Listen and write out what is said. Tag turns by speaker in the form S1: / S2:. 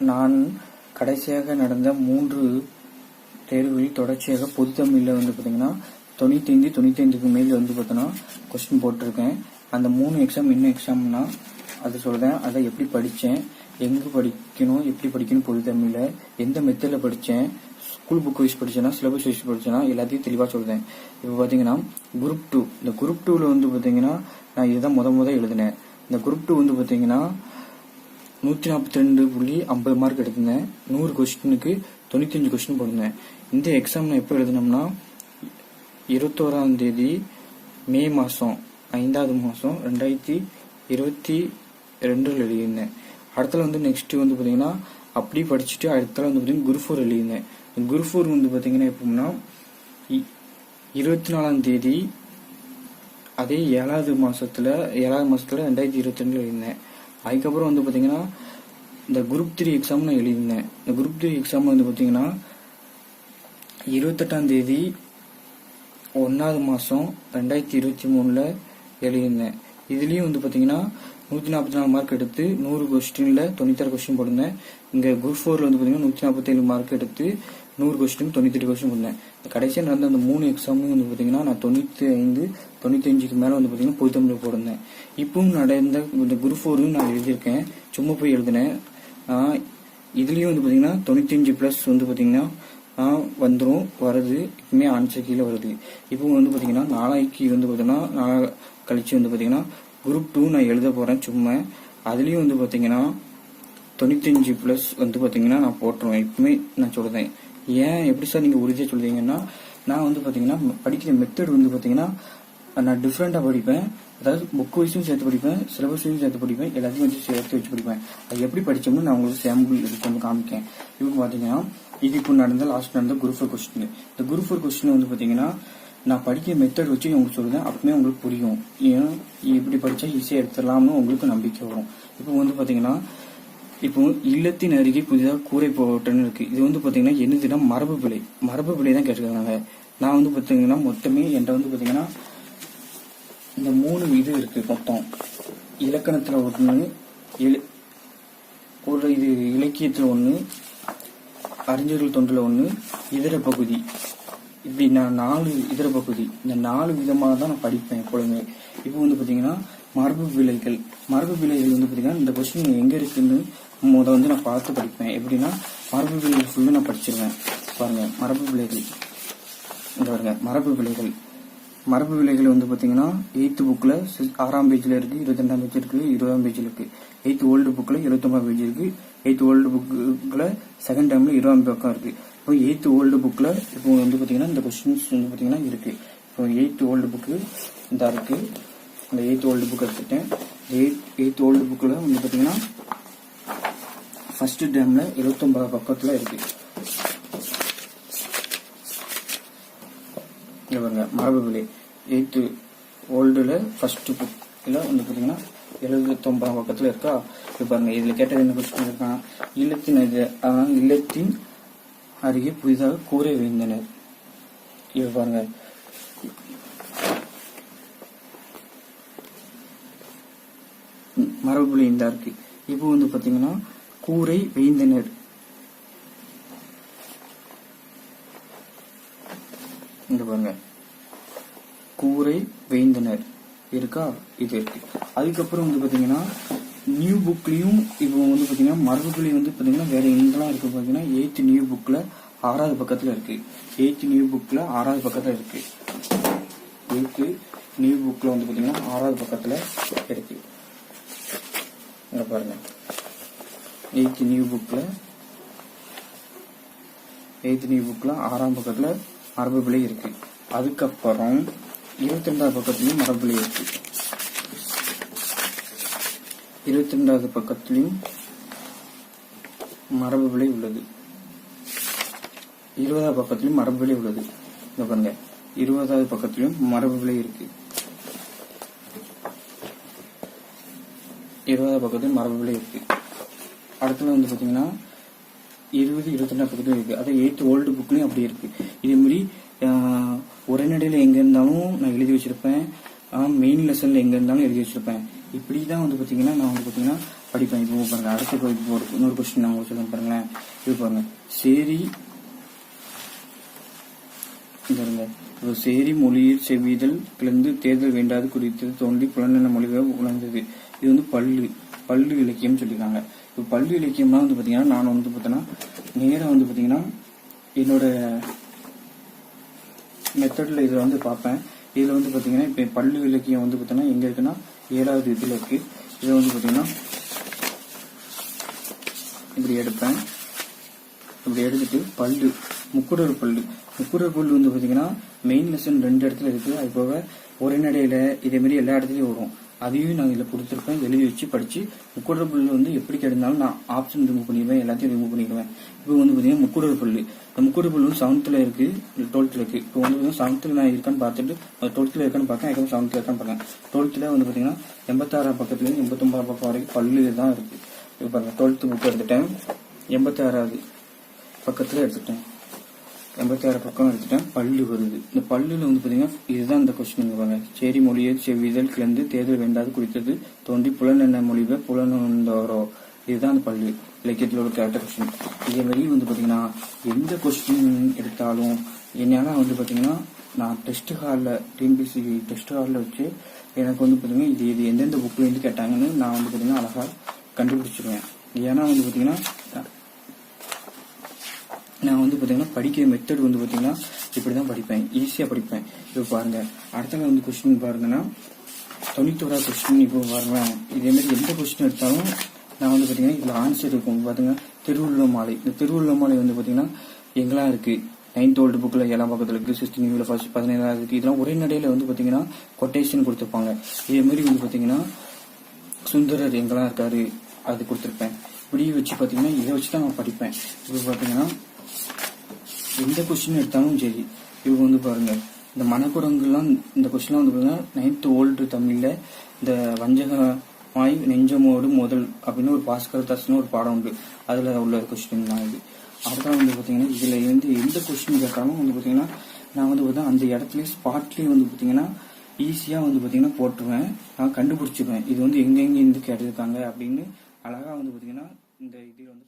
S1: நான் கடைசியாக நடந்த மூன்று தேர்வுகளில் தொடர்ச்சியாக பொது தமிழில் வந்து பார்த்தீங்கன்னா தொண்ணூத்தைந்து தொண்ணூத்தைந்துக்கு மேல் வந்து பார்த்தோன்னா கொஸ்டின் போட்டிருக்கேன். அந்த மூணு எக்ஸாம் என்ன எக்ஸாம்னா அது சொல்கிறேன் அதை எப்படி படித்தேன் எங்கே படிக்கணும் எப்படி படிக்கணும் பொது தமிழில் எந்த மெத்தடில் படித்தேன் ஸ்கூல் புக் வைஸ் படிச்சேனா சிலபஸ் வைஸ் படிச்சேன்னா எல்லாத்தையும் தெளிவாக சொல்கிறேன் இப்போ பார்த்தீங்கன்னா குரூப் டூ இந்த குரூப் டூவில் வந்து பார்த்தீங்கன்னா நான் இதுதான் முத முத எழுதினேன். இந்த குரூப் டூ வந்து பார்த்தீங்கன்னா நூற்றி நாற்பத்தி ரெண்டு புள்ளி ஐம்பது மார்க் எடுத்திருந்தேன். நூறு கொஸ்டினுக்கு தொண்ணூத்தஞ்சு கொஸ்டின் போட்டிருந்தேன். இந்த எக்ஸாம் நான் எப்போ எழுதினோம்னா இருபத்தோராம் தேதி மே மாதம் ஐந்தாவது மாதம் ரெண்டாயிரத்தி இருபத்தி ரெண்டில் எழுதியிருந்தேன். அடுத்தல வந்து நெக்ஸ்ட் வந்து பார்த்தீங்கன்னா அப்படி படிச்சுட்டு அடுத்தல வந்து பார்த்தீங்கன்னா குரு ஃபோர் எழுதியிருந்தேன். குரு ஃபோர் வந்து பார்த்தீங்கன்னா எப்போம்னா இ- இருபத்தி நாலாம் தேதி அதே ஏழாவது மாதத்தில் ஏழாவது மாதத்தில் ரெண்டாயிரத்தி இருபத்தி ரெண்டில் எழுதினேன் அதுக்கப்புறம் வந்து பார்த்தீங்கன்னா இந்த குரூப் த்ரீ எக்ஸாம் நான் எழுதியிருந்தேன். இந்த குரூப் த்ரீ எக்ஸாம் வந்து பார்த்தீங்கன்னா இருபத்தெட்டாம் தேதி ஒன்றாவது மாதம் ரெண்டாயிரத்தி இருபத்தி மூணில் எழுதியிருந்தேன். இதுலேயும் வந்து பார்த்தீங்கன்னா நூற்றி நாற்பத்தி நாலு மார்க் எடுத்து நூறு கொஸ்டினில் தொண்ணூத்தாறு கொஸ்டின் போட்டிருந்தேன். இங்கே குரூப் ஃபோரில் வந்து பார்த்தீங்கன்னா நூற்றி நாற்பத்தேழு மார்க் எடுத்து நூறு கொஸ்டின் தொண்ணூத்தெட்டு கொஸ்டின் போட்டேன் கடைசியாக நடந்த அந்த மூணு எக்ஸாமும் வந்து பார்த்தீங்கன்னா நான் தொண்ணூற்றி ஐந்து தொண்ணூற்றி அஞ்சுக்கு மேலே வந்து பார்த்தீங்கன்னா பொது போட்டிருந்தேன். இப்பவும் நடந்த இந்த குரூப் ஃபோரும் நான் எழுதியிருக்கேன். சும்மா போய் எழுதினேன். இதுலேயும் வந்து பார்த்தீங்கன்னா தொண்ணூத்தஞ்சு ப்ளஸ் வந்து பார்த்தீங்கன்னா வந்துடும் வருது இப்பவுமே ஆன்சர் கீழே வருது. இப்போ வந்து பார்த்தீங்கன்னா நாளைக்கு வந்து பார்த்தீங்கன்னா நாளை கழிச்சு வந்து பார்த்தீங்கன்னா குரூப் டூ நான் எழுத போகிறேன் சும்மா. அதுலேயும் வந்து பார்த்தீங்கன்னா தொண்ணூத்தஞ்சு ப்ளஸ் வந்து பார்த்தீங்கன்னா நான் போட்டுருவேன். இப்பவுமே நான் சொல்கிறேன் ஏன் எப்படி சார் நீங்கள் உறுதியாக சொல்கிறீங்கன்னா நான் வந்து பார்த்தீங்கன்னா படிக்கிற மெத்தட் வந்து பார்த்தீங்கன்னா நான் டிஃப்ரெண்ட்டாக படிப்பேன். அதாவது புக் வைஸும் சேர்த்து படிப்பேன் சிலபஸ் சேர்த்து படிப்பேன் எல்லாத்தையும் வச்சு சேர்த்து வச்சு படிப்பேன். அது எப்படி படித்தோம்னு நான் உங்களுக்கு சாம்பிள் இதுக்கு வந்து காமிக்கேன் இப்போ பார்த்தீங்கன்னா இது இப்போ நடந்த லாஸ்ட் நடந்த குரூப் ஃபோர் கொஸ்டின் இந்த குரூப் ஃபோர் கொஸ்டின் வந்து பார்த்தீங்கன்னா நான் படிக்கிற மெத்தட் வச்சு உங்களுக்கு சொல்லுவேன் அப்பவுமே உங்களுக்கு புரியும். ஏன் இப்படி படித்தா ஈஸியாக எடுத்துடலாம்னு உங்களுக்கு நம்பிக்கை வரும். இப்போ வந்து பார்த்தீங்கன்னா இப்போ இல்லத்தின் அருகே புதிதாக கூரை போட்டன்னு இருக்கு. இது வந்து பார்த்தீங்கன்னா என்னதுன்னா மரபு பிழை. மரபு பிழை தான் கேட்டிருக்காங்க. நான் வந்து பார்த்தீங்கன்னா மொத்தமே என்கிட்ட வந்து பார்த்தீங்கன்னா இந்த மூணு இது இருக்கு மொத்தம். இலக்கணத்தில் ஒன்று எழு- ஒரு இது இலக்கியத்தில் ஒன்று அறிஞர்கள் தொண்டில் ஒன்று இதர பகுதி. இப்படி நான் நாலு இதர பகுதி. இந்த நாலு விதமாக தான் நான் படிப்பேன் எப்பொழுதுமே. இப்போ வந்து பார்த்தீங்கன்னா மரபு விலைகள் மரபு விலைகள் வந்து பார்த்தீங்கன்னா இந்த கொஸ்டின் எங்கே இருக்குன்னு அதை வந்து நான் பார்த்து படிப்பேன். எப்படின்னா மரபு விலைகள் ஃபுல்லாக நான் படிச்சிருவேன். பாருங்க மரபு விலைகள் இந்த பாருங்க மரபு விலைகள் மரபு விலைகள் வந்து பார்த்தீங்கன்னா எயித்து புக்கில் ஆறாம் பேஜில் இருக்குது இருபத்தி ரெண்டாம் பேஜ் இருக்குது இருபதாம் பேஜில் இருக்குது எயித்து ஓல்டு புக்கில் இருபத்தொன்பதாம் பேஜ் இருக்குது எயித்து ஓல்டு புக்கில் செகண்ட் டைமில் இருபதாம் பக்கம் இருக்குது இப்போ எயித்து ஓல்டு புக்கில் இப்போ வந்து பார்த்தீங்கன்னா இந்த கொஸ்டின்ஸ் வந்து பார்த்தீங்கன்னா இருக்குது இப்போ எயித்து ஓல்டு புக்கு இதாக இருக்குது அந்த எயித்து ஓல்டு புக் எடுத்துட்டேன் எயித் எயித்து ஓல்டு புக்கில் வந்து பார்த்தீங்கன்னா ஃபர்ஸ்ட் டேம்ல இருபத்தொன்பது பக்கத்தில் இருக்கு. இங்க மரபு விலை எயித்து ஓல்டுல ஃபர்ஸ்ட் புக்கில் வந்து பார்த்தீங்கன்னா எழுபத்தொன்பதாம் பக்கத்தில் இருக்கா? இது பாருங்க இதில் கேட்டது என்ன கொஸ்டின் இருக்கான் இல்லத்தின் இது அஹ், இல்லத்தின் அருகே புதிதாக கூரை வைந்தனர் இது பாருங்க. ம், மரபுல இந்த இருக்கு. இப்போ வந்து பாத்தீங்கன்னா கூரை வைந்தனர் இங்க பாருங்க. கூரை வேந்தனர் இருக்கா? இது இருக்கு. அதுக்கப்புறம் வந்து பாத்தீங்கன்னா நியூ புக்லயும் இப்போ வந்து பாத்தீங்கன்னா மரபுலையும் வந்து பாத்தீங்கன்னா வேற எங்கெல்லாம் இருக்கு பாத்தீங்கன்னா எயித் நியூ புக்ல ஆறாவது பக்கத்துல இருக்கு. எயித் நியூ புக்ல ஆறாவது பக்கத்துல இருக்கு. எயித்து நியூ புக்ல வந்து பாத்தீங்கன்னா ஆறாவது பக்கத்துல இருக்கு. இங்க பாருங்க. எயித் நியூ புக்கில் எயித் நியூ புக்கில் ஆறாம் பக்கத்தில் மரபு பிழை இருக்கு. அதுக்கப்புறம் இருபத்தி ரெண்டாவது பக்கத்துலையும் மரபு பிழை இருக்கு. இருபத்தி ரெண்டாவது பக்கத்துலையும் மரபு பிழை உள்ளது. இருபதாவது பக்கத்துலயும் மரபு பிழை உள்ளது. இந்த பாருங்க. இருபதாவது பக்கத்துலயும் மரபு பிழை இருக்கு. இருபதாவது பக்கத்துல மரபு பிழை இருக்கு. அடுத்தது வந்து பார்த்தீங்கன்னா இருபது இருபத்தி ரெண்டாவது இருக்குது இருக்கு. அதே ஓல்டு புக்லையும் அப்படி இருக்கு. இதே மாதிரி ஆஹ், உரைநடையில எங்க இருந்தாலும் நான் எழுதி வச்சிருப்பேன். மெயின் லெசன்ல எங்க இருந்தாலும் எழுதி வச்சிருப்பேன். இப்படிதான் வந்து பார்த்தீங்கன்னா நான் வந்து பார்த்தீங்கன்னா படிப்பேன். இப்போ பாருங்க அடுத்த இப்போ ஒரு இன்னொரு கொஸ்டின் நான் உங்களுக்கு சொல்லுங்க பாருங்களேன். இது பாருங்க. சேரி பாருங்க. இப்போ சேரி மொழியில் செவ்விதழ் கிளந்து தேர்தல் வேண்டாது குறித்து தோன்றி புலனென மொழிகள் உணர்ந்தது. இது வந்து பல்லு பல்லு இலக்கியம் சொல்லியிருக்காங்க. இப்போ பள்ளி இலக்கியம்லாம் வந்து பார்த்தீங்கன்னா நான் வந்து பார்த்தோன்னா நேராக வந்து பார்த்தீங்கன்னா என்னோட மெத்தடில் இதில் வந்து பார்ப்பேன். இதில் வந்து பார்த்தீங்கன்னா இப்போ பல்லு இலக்கியம் வந்து பார்த்தீங்கன்னா எங்கே இருக்குன்னா ஏழாவது இதில் இருக்கு. இதை வந்து பார்த்தீங்கன்னா இப்படி எடுப்பேன். இப்படி எடுத்துட்டு பல்லு முக்குடர் பல்லு முக்குடர் பல்லு வந்து பார்த்தீங்கன்னா மெயின் லெசன் ரெண்டு இடத்துல இருக்குது. அது போக உரைநடையில் இதேமாரி எல்லா இடத்துலையும் வரும். அதையும் நான் இதில் கொடுத்துருப்பேன். எழுதி வச்சு படித்து முக்குடர் பல்லு வந்து எப்படி கிடைந்தாலும் நான் ஆப்ஷன் ரிமூவ் பண்ணிடுவேன் எல்லாத்தையும் ரிமூவ் பண்ணிடுவேன். இப்போ வந்து பார்த்தீங்கன்னா முக்கூடர் புள்ளி இந்த முக்குடர் பல்லு வந்து செவன்த்தில் இருக்குது டுவெல்த்தில் இருக்குது இப்போ வந்து பார்த்தீங்கன்னா செவன்த்தில் நான் இருக்கான்னு பார்த்துட்டு டுவெல்த்தில் இருக்கான்னு பார்க்கேன் அதுக்கப்புறம் செவன்த்தில் இருக்கான்னு பார்க்கேன் டுவெல்த்தில் வந்து பார்த்தீங்கன்னா எண்பத்தாறாம் பக்கத்துலேருந்து எண்பத்தொம்பதாம் பக்கம் வரைக்கும் பல்லு தான் இருக்குது இப்போ பாருங்க டுவெல்த்து புக் எடுத்துட்டேன். எண்பத்தாறாவது பக்கத்தில் எடுத்துட்டேன். எண்பத்தாறு பக்கம் எடுத்துட்டேன். பல்லு வருது. இந்த பல்லுல வந்து பாத்தீங்கன்னா இதுதான் இந்த கொஸ்டின் பாருங்க. சேரி மொழியை செவ்விதழ் கிளந்து தேர்தல் வேண்டாது குறித்தது தோன்றி புலன் என்ன மொழிவை புலனந்தோரோ இதுதான் அந்த பல்லு. இலக்கியத்தில் ஒரு கேரக்டர் கொஸ்டின் இதே மாதிரி வந்து பாத்தீங்கன்னா எந்த கொஸ்டின் எடுத்தாலும் என்னன்னா வந்து பாத்தீங்கன்னா நான் டெஸ்ட் ஹாலில் டிஎன்பிசி டெஸ்ட் ஹாலில் வச்சு எனக்கு வந்து பாத்தீங்கன்னா இது இது எந்தெந்த புக்லேருந்து கேட்டாங்கன்னு நான் வந்து பாத்தீங்கன்னா அழகாக கண்டுபிடிச்சிருவேன். ஏன்னா வந்து பாத்தீங்கன்னா நான் வந்து பார்த்தீங்கன்னா படிக்கிற மெத்தட் வந்து பார்த்தீங்கன்னா இப்படி தான் படிப்பேன் ஈஸியாக படிப்பேன். இப்போ பாருங்கள் அடுத்த வந்து கொஸ்டின் பாருங்கன்னா தொண்ணூத்தோரா கொஸ்டின் இப்போ பாருங்கள் இதேமாரி எந்த கொஸ்டின் எடுத்தாலும் நான் வந்து பார்த்தீங்கன்னா இதில் ஆன்சர் இருக்கும். பாருங்க திருவள்ளுவர் மாலை. இந்த திருவள்ளுவர் மாலை வந்து பார்த்தீங்கன்னா எங்கெல்லாம் இருக்குது நைன்த் ஓல்டு புக்கில் ஏழாம் பக்கத்தில் இருக்குது சிக்ஸ்டீன் நியூவில் ஃபர்ஸ்ட் பதினேழாவது இருக்குது இதெல்லாம் ஒரே நடையில் வந்து பார்த்தீங்கன்னா கொட்டேஷன் கொடுத்துருப்பாங்க. இதேமாரி வந்து பார்த்தீங்கன்னா சுந்தரர் எங்கெல்லாம் இருக்காரு அது கொடுத்துருப்பேன். இப்படி வச்சு பார்த்தீங்கன்னா இதை வச்சு தான் நான் படிப்பேன். இப்போ பார்த்தீங்கன்னா எந்த கொஸ்டின் எடுத்தாலும் சரி. இவங்க வந்து பாருங்க இந்த மனக்குரங்குலாம் இந்த கொஸ்டின்லாம் வந்து பாருங்க நைன்த் ஓல்டு தமிழ்ல இந்த வஞ்சகமாய் நெஞ்சமோடு முதல் அப்படின்னு ஒரு பாஸ்கர் தாஸ்னு ஒரு பாடம் உண்டு. அதுல உள்ள கொஸ்டின் தான் இது. அப்புறம் வந்து பாத்தீங்கன்னா இதுல இருந்து எந்த கொஸ்டின் கேட்டாலும் வந்து பாத்தீங்கன்னா நான் வந்து பார்த்தா அந்த இடத்துல ஸ்பாட்லயே வந்து பாத்தீங்கன்னா ஈஸியா வந்து பாத்தீங்கன்னா போட்டுருவேன். நான் கண்டுபிடிச்சிருவேன். இது வந்து எங்கெங்கே இருந்து கேட்டிருக்காங்க அப்படின்னு அழகா வந்து பாத்தீங்கன்னா இந்த இது வந்து